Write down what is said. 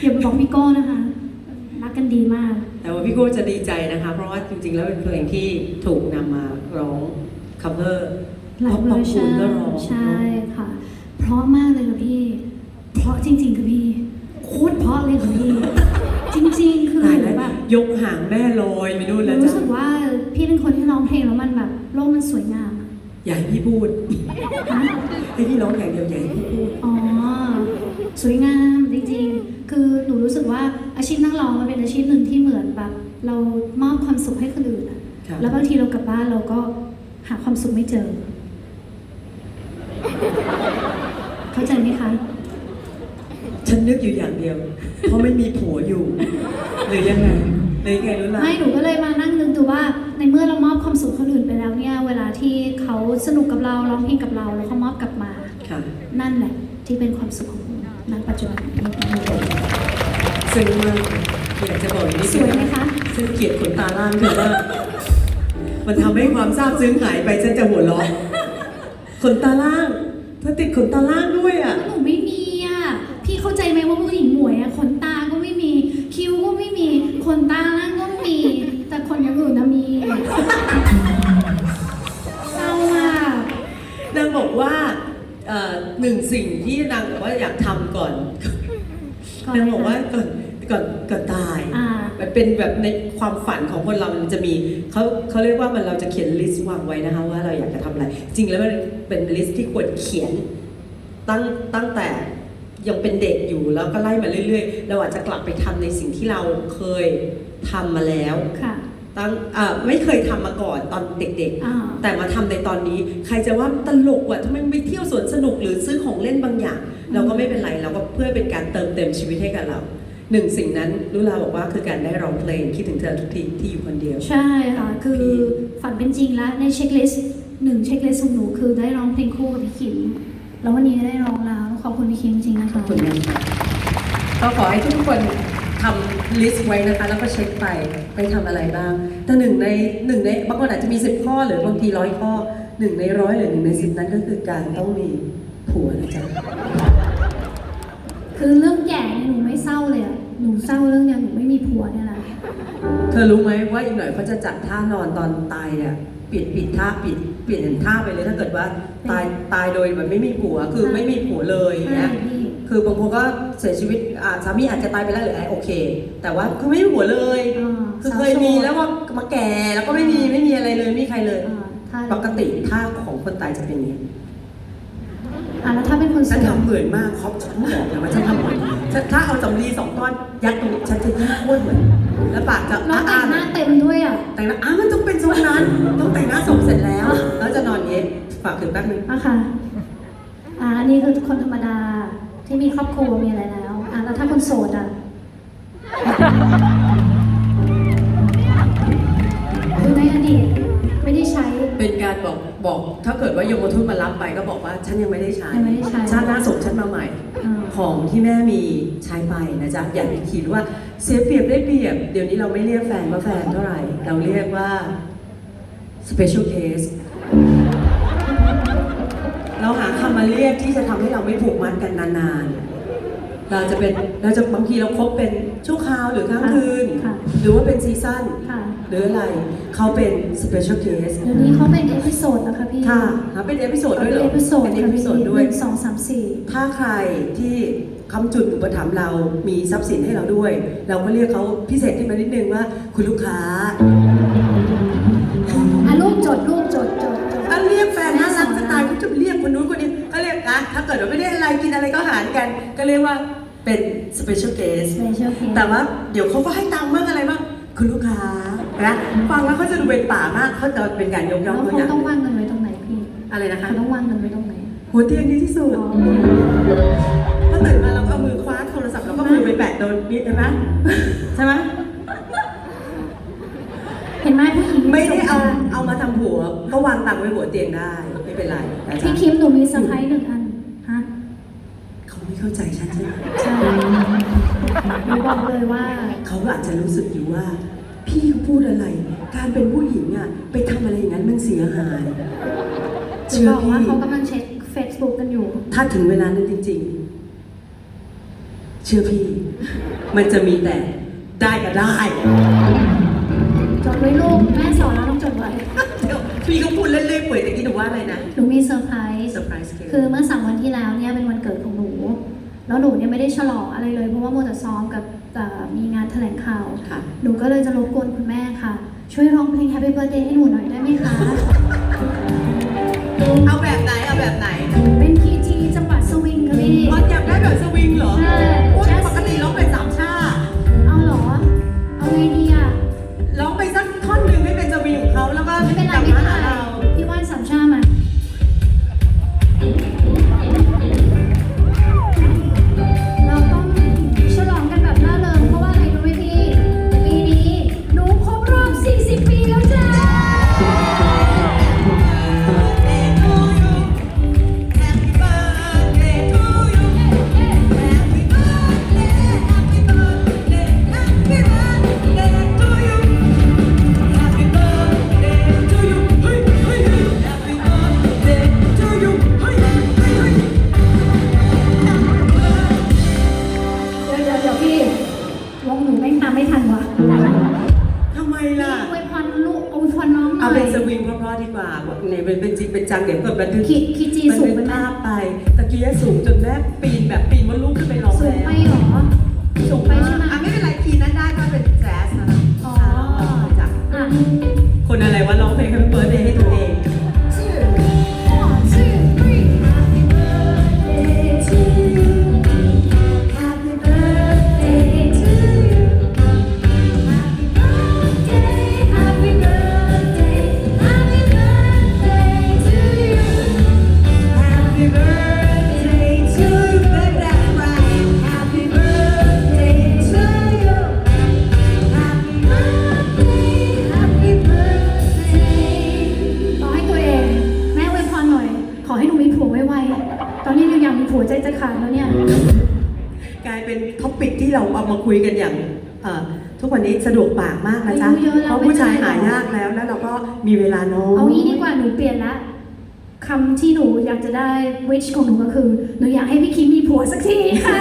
อย่าไปบอกพี่โก้นะคะ รักกันดีมาก แต่ว่าพี่โก้จะดีใจนะคะ เพราะว่าจริงๆ แล้วเป็นเพลงที่ถูกนำมาร้อง cover หลายเวอร์ชันก็ร้องใช่ค่ะ เพราะมากเลยค่ะพี่ เพราะจริง ๆค่ะพี่โคตรเพราะเลยค่ะพี่ จริง ๆ คือตายหนูแล้วแบบยกหางแม่ลอยไปนู่นแล้วรู้จ้ะสึกว่าพี่เป็นคนที่ร้องเพลงแล้วมันแบบโลกมันสวยงามอะอย่าให้พี่พูดฮะให้พี่ร้องอย่างเดียวอย่าให้พี่พูด อ๋อ สวยงามจริงๆ คือหนูรู้สึกว่าอาชีพนักร้องมันเป็นอาชีพหนึ่งที่เหมือนแบบเรามอบความสุขให้คนอื่นอะครับ แล้วบางทีเรากลับบ้านเราก็หาความสุขไม่เจอ เข้าใจไหมคะ ฉันนึกอยู่อย่างเดียว เพราะไม่มีผัวอยู่ หรือยังไงหรือยังไงรู้ล่ะ ไม่หนูก็เลยมานั่งนึกดูว่า ในเมื่อเรามอบความสุขคนอื่นไปแล้วเนี่ย เวลาที่เขาสนุกกับเราร้องเพลงกับเราแล้วเขามอบกลับมา ค่ะ นั่นแหละที่เป็นความสุขของหนู ณปัจจุบันนี้ซึ้งมากอยากจะบอกอย่างนี้สวยไหมคะซึ่งเกลียดขนตาล่างคือว่ามันทำให้ความซาบซึ้งหายไปฉันจะหัวเราะขนตาล่างเธอติดขนตาล่างด้วยอะ สิ่งที่นางบอกว่าอยากทำก่อนก่อนนางบอกว่าก่อนก่อนก่อนตาย อ่า มันเป็นแบบในความฝันของคนเรามันจะมีเขาเขาเรียกว่ามันเราจะเขียนลิสต์วางไว้นะคะว่าเราอยากจะทำอะไร จริงแล้วมันเป็นลิสต์ที่ควรเขียนตั้งตั้งแต่ยังเป็นเด็กอยู่แล้วก็ไล่มาเรื่อยๆ เราอาจจะกลับไปทำในสิ่งที่เราเคยทำมาแล้ว ค่ะ ตั้งอ่าไม่เคยทำมาก่อนตอนเด็กๆอ่าแต่มาทำในตอนนี้ ใครจะว่าตลกว่ะทำไมไม่เที่ยวสวนสนุกหรือซื้อของเล่นบางอย่าง เราก็ไม่เป็นไรเราก็เพื่อเป็นการเติมเต็มชีวิตให้กับเราหนึ่งสิ่งนั้นลุลาบอกว่าคือการได้ร้องเพลงคิดถึงเธอทุกทีที่อยู่คนเดียว ใช่ค่ะ คือฝันเป็นจริงแล้วในเช็คลิสต์หนึ่งเช็คลิสต์ของหนูคือได้ร้องเพลงคู่กับพี่คิมแล้ววันนี้ได้ร้องแล้วขอบคุณพี่คิมจริงๆนะคะ ขอบคุณนะคะก็ขอให้ทุกคน ทำลิสต์ไว้นะคะ แล้วก็เช็คไปไปทำอะไรบ้าง แต่หนึ่งในหนึ่งในบางคนอาจจะมีสิบข้อหรือบางทีร้อยข้อหนึ่งในร้อยหรือหนึ่งในสิบนั้นก็คือการต้องมีผัวนะจ๊ะคือเรื่องแก่เนี่ยหนูไม่เศร้าเลยอะหนูเศร้าเรื่องยังหนูไม่มีผัวเนี่ยแหละเธอรู้ไหมว่าอีกหน่อยเขาจะจัดท่านอนตอนตายเนี่ยเปลี่ยนปิดท่าปิดเปลี่ยนท่าไปเลยถ้าเกิดว่าตายตายโดยแบบไม่มีผัวคือไม่มีผัวเลยอย่างใช่เงี้ยพี่ คือบางคนก็เสียชีวิตอ่าสามีอาจจะตายไปแล้วหรืออะไรโอเค แต่ว่าคือไม่มีผัวเลยอ่าคือเคยมีแล้วก็มาแก่แล้วก็ไม่มีไม่มีอะไรเลยไม่มีใครเลย อ่าถ้าปกติท่าของคนตายจะเป็นอย่างนี้อะแล้วถ้าเป็นคนโสฉันดทำเหมือนมากครับฉันบอกเลยว่าฉันทำเหมือนฉันถ้าเอาสำลีสองก้อนยัดตรงนี้ฉันจะยิ่งโคตรเหมือนแล้วปากจะน้องแต่อ้างหๆน้าเต็มด้วยอะแต่งหน้าอ้าวมันต้องเป็นทรงนั้น ต้องแต่งหน้าศพเสร็จแล้ว แล้วจะนอนอย่างเงี้ยฝากถึงแป๊บนึงอะค่ะอ่าอันนี้คือคนธรรมดา ที่มีครอบครัวมีอะไรแล้วอะแล้วถ้าคนโสดอะคือในอดีตไม่ได้ใช้ เป็นการบอกบอก ถ้าเกิดว่ายมทูตมารับไปก็บอกว่าฉันยังไม่ได้ใช้ยังไม่ได้ใช้ชาติหน้าส่งฉันมาใหม่ อ่า ของที่แม่มีใช้ไปนะจ๊ะอย่าไปคิดว่าเสียเปรียบได้เปรียบ เดี๋ยวนี้เราไม่เรียกแฟนว่าแฟนเท่าไหร่ เราเรียกว่า special case เรียกที่จะทำให้เราไม่ผูกมัดกันนานๆ เราจะเป็นเราจะบางทีเราคบเป็นชั่วคราวหรือค้างคืนค่ะหรือว่าเป็นซีซั่นค่ะหรืออะไรเขาเป็น special case เดี๋ยวนี้เขาเป็นเอพิโซดนะคะพี่ ค่ะหาเป็นเอพิโซดด้วยเหรอเอพิโซดเป็นเอค่ะพิพี่โซดหด้วยนึ่งสองสามสี่ถ้าใครที่คำจุดอุปถัมภ์เรามีทรัพย์สินให้เราด้วย เราก็เรียกเขาพิเศษขึ้นมานิดนึงว่า คุณลูกค้าอะลูกจดลูกจดจดจดถ้าเรียกแฟนน่ารักสไตล์ก็จะเรียกคนนู้นคนนี้ก็เรียกนะ ถ้าเกิดว่าไม่ได้อะไรกินอะไรก็หารกัน ก็เรียกว่าเป็น special guest สเปเชียลเคสแต่ว่าเดี๋ยวเขาก็ให้ตังค์บ้างอะไรบ้างคุณลูกค้านะฟังแล้วเขาจะดูเป็นป่ามากเขาจะเป็นการยกย่แล้อวงตัวอเขาย่างต้องวางเงินไว้ตรงไหนพี่อะไรนะคะ เขาต้องวางเงินไว้ตรงไหนหัวเตียงดีที่สุด อ๋อถ้าตื่นมาเราก็เอามือคว้าโทรศัพท์แล้วก็มือไปแปะโดนนี่เห็นไหมใช่ไหมเห็นไหมผู้หญิงไม่ได้เอาเอามาทำหัว ก็วางตังค์ไว้หัวเตียงได้ ไม่เป็นไรนะจ๊ะพี่คิมหนูมีเซอร์ไพรส์หนึ่งอัน ฮะเขาไม่เข้าใจฉันใช่ไหมใช่หนูบอกเลยว่า เขาอาจจะรู้สึกอยู่ว่า พี่เขาพูดอะไร การเป็นผู้หญิงอะไปทำอะไรอย่างนั้นมันเสียหายจะเชื่บออกพี่ว่าเขากำลังเช็ค Facebook กันอยู่ ถ้าถึงเวลานั้นจริง ๆ เชื่อพี่ มันจะมีแต่ได้ก็ได้ จดไว้ลูก แม่สอนแล้วต้องจดไว้เดี๋ยว ว่าอะไรนะหนูมีเซอร์ไพรส์เซอร์ไพรส์คือเมื่อสามวันที่แล้วเนี่ยเป็นวันเกิดของหนู แล้วหนูเนี่ยไม่ได้ฉลองอะไรเลยเพราะว่ามัวแต่ซ้อมกับเอ่อมีงานแถลงข่าวค่ะหนูก็เลยจะรบกวนคุณแม่ค่ะ ช่วยร้องเพลง Happy Birthday ให้หนูหน่อยได้ไหมคะ วจ้าเดี๋ยวเดี๋ยวเดี๋ยวพี่วงหนูแม่งตามไม่ทันว่ะทำไมล่ะ อวยพรลูก อวยพรน้องหน่เอาอยเป็นสวิงเพราะๆดีกว่าในเป็นเป็นจริงเป็นจังเดี๋ยวเกิดบันทึกขีดขีดจีมันสูงเป็นไปไหมภาพไปตะกี้สูงจนแม่ปีนแบบปีนมดลูกขึ้นไปร้องสูแล้งวไปเหรอ สูงไปใช่ไหมอะไม่เป็นไรคีย์นั้นได้ก็เป็นแจ๊สนะอ๋อ จ้ะ อะ ท็อปิกที่เราเอามาคุยกันอย่างเอ่อทุกวันนี้สะดวกปากมากนะจ๊ะอายุเยอะแล้ว เพราะผู้ชายไม่หาได้หรอกยากแล้ว แล้วเราก็มีเวลาน้อยเอางี้ดีกว่าหนูเปลี่ยนละคำที่หนูอยากจะได้ wish ของหนูก็คือ หนูอยากให้พี่คิมมีผัวสักทีค่ะ